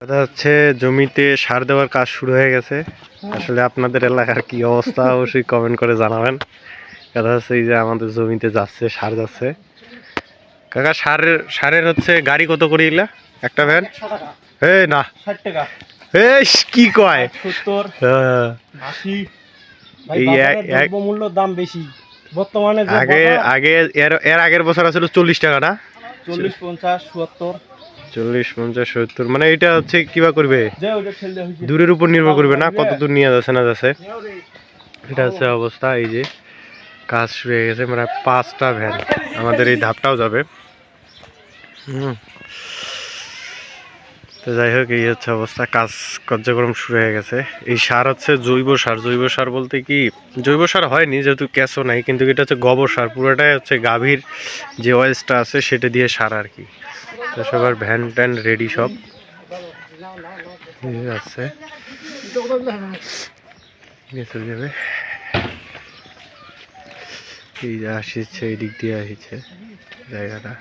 কথা হচ্ছে জমিতে সার দেওয়ার কাজ শুরু হয়ে গেছে। আসলে আপনাদের এলাকার কি অবস্থা অবশ্যই কমেন্ট করে জানাবেন। কথা হচ্ছে এই যে আমাদের জমিতে যাচ্ছে সার যাচ্ছে। কাকা সারের সারের হচ্ছে গাড়ি কত করে ইলা একটা ভ্যান? হে না। এই কি কয়? সত্তর। হ্যাঁ। দ্রব্যমূল্যর দাম বেশি। বর্তমানে আগে আগে এর আগের বছর ছিল চল্লিশ টাকা না? চল্লিশ পঞ্চাশ চুয়াত্তর চল্লিশ পঞ্চাশ সত্তর মানে এটা হচ্ছে কিবা করবে? দূরের উপর নির্ভর করবে না কত দূর নিয়ে যাচ্ছে না যাচ্ছে। এটা হচ্ছে অবস্থা এই যে কাজ শুরু হয়ে গেছে মানে পাঁচটা ভ্যান। আমাদের এই ধাপটাও যাবে। হুম। তো যাই হোক এই হচ্ছে অবস্থা কাজ কার্যক্রম শুরু হয়ে গেছে। এই সার হচ্ছে জৈব সার। জৈব সার বলতে কি? জৈব সার হয়নি যেহেতু ক্যাশও নাই কিন্তু এটা হচ্ছে গোবর সার। পুরোটাই হচ্ছে গাভীর যে ওয়েস্টটা আছে সেটা দিয়ে সার আর কি। সবার ভ্যান ট্যান রেডি সব। আছে। গেছে যাবে। এই যে আসছে এই দিক দিয়ে আসছে জায়গাটা।